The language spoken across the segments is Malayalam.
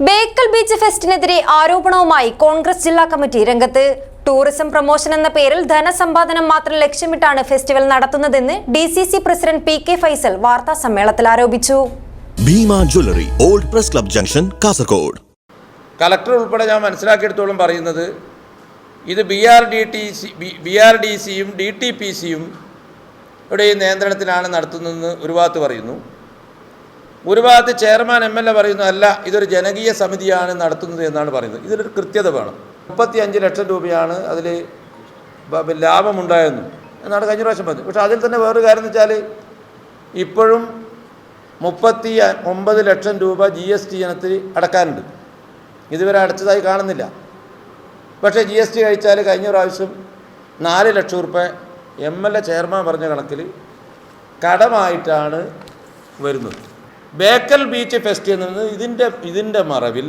ബേക്കൽ ബീച്ച് ഫെസ്റ്റിനെതിരെ ആരോപണവുമായി കോൺഗ്രസ് ജില്ലാ കമ്മിറ്റി രംഗത്ത്. ടൂറിസം പ്രൊമോഷൻ എന്ന പേരിൽ ധനസമ്പാദനം മാത്രം ലക്ഷ്യമിട്ടാണ് ഫെസ്റ്റിവൽ നടത്തുന്നതെന്ന് D C C president P K Faisal വാർത്താ സമ്മേളനത്തിൽ ആരോപിച്ചു. Bhima jewellery old press club junction Kasaragod. Collector ഉൾപ്പെടെ ഞാൻ മനസ്സിലാക്കിയെടുത്തോളം പറയുന്നത് ഇത് B R D T C B R D സിയും ഡി ടി പി സിയും ഇവിടെ ഈ നിയന്ത്രണത്തിലാണ് നടത്തുന്നതെന്ന് ഒരു ഭാഗത്ത് പറയുന്നു. ഒരു ഭാഗത്ത് ചെയർമാൻ എം എൽ എ പറയുന്നു അല്ല ഇതൊരു ജനകീയ സമിതിയാണ് നടത്തുന്നത് എന്നാണ് പറയുന്നത്. ഇതിലൊരു കൃത്യത വേണം. മുപ്പത്തി അഞ്ച് ലക്ഷം രൂപയാണ് അതിൽ ലാഭമുണ്ടായിരുന്നു എന്നാണ് കഴിഞ്ഞ പ്രാവശ്യം പറഞ്ഞത്. പക്ഷേ അതിൽ തന്നെ വേറൊരു കാര്യം എന്ന് വെച്ചാൽ ഇപ്പോഴും മുപ്പത്തി ഒമ്പത് ലക്ഷം രൂപ ജി എസ് ടി ഇനത്തിൽ അടക്കാനുണ്ട്. ഇതുവരെ അടച്ചതായി കാണുന്നില്ല. പക്ഷേ ജി എസ് ടി കഴിച്ചാൽ കഴിഞ്ഞ പ്രാവശ്യം നാല് ലക്ഷം റുപ്യ എം എൽ എ ചെയർമാൻ പറഞ്ഞ കണക്കിൽ കടമായിട്ടാണ് വരുന്നത്. ബേക്കൽ ബീച്ച് ഫെസ്റ്റ് എന്നത് ഇതിന്റെ ഇതിന്റെ മറവിൽ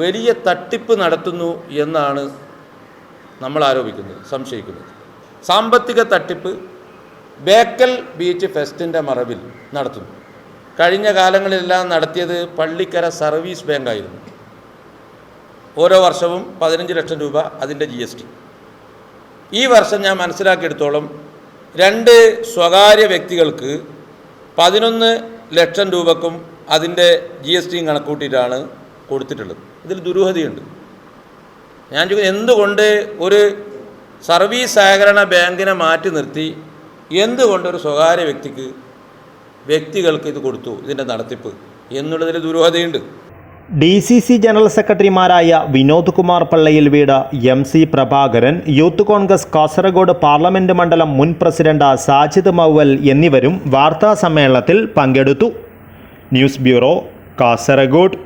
വലിയ തട്ടിപ്പ് നടത്തുന്നു എന്നാണ് നമ്മൾ ആരോപിക്കുന്നത് സംശയിക്കുന്നത്. സാമ്പത്തിക തട്ടിപ്പ് ബേക്കൽ ബീച്ച് ഫെസ്റ്റിന്റെ മറവിൽ നടത്തുന്നു. കഴിഞ്ഞ കാലങ്ങളിലെല്ലാം നടത്തിയത് പള്ളിക്കര സർവീസ് ബാങ്കായിരുന്നു. ഓരോ വർഷവും പതിനഞ്ച് ലക്ഷം രൂപ അതിന്റെ ജി എസ് ടി. ഈ വർഷം ഞാൻ മനസ്സിലാക്കിയെടുത്തോളം രണ്ട് സ്വകാര്യ വ്യക്തികൾക്ക് പതിനൊന്ന് ലക്ഷം രൂപക്കും അതിന്റെ ജി എസ് ടിയും കണക്കൂട്ടിയിട്ടാണ് കൊടുത്തിട്ടുള്ളത്. ഇതിൽ ദുരൂഹതയുണ്ട്. ഞാൻ ചോദിക്കുന്നത് എന്തുകൊണ്ട് ഒരു സർവീസ് സഹകരണ ബാങ്കിനെ മാറ്റി നിർത്തി എന്തുകൊണ്ട് ഒരു സ്വകാര്യ വ്യക്തിക്ക് വ്യക്തികൾക്ക് ഇത് കൊടുത്തു ഇതിന്റെ നടത്തിപ്പ് എന്നുള്ളതിൽ ദുരൂഹതയുണ്ട്. ഡി സി സി ജനറൽ സെക്രട്ടറിമാരായ വിനോദ് കുമാർ പള്ളയിൽ വീട് M C Prabhakaran youth Congress Kasaragod parliament മണ്ഡലം മുൻ പ്രസിഡന്റ് സാജിദ് മൗവൽ എന്നിവരും വാർത്താ സമ്മേളനത്തിൽ പങ്കെടുത്തു. News bureau Kasaragod.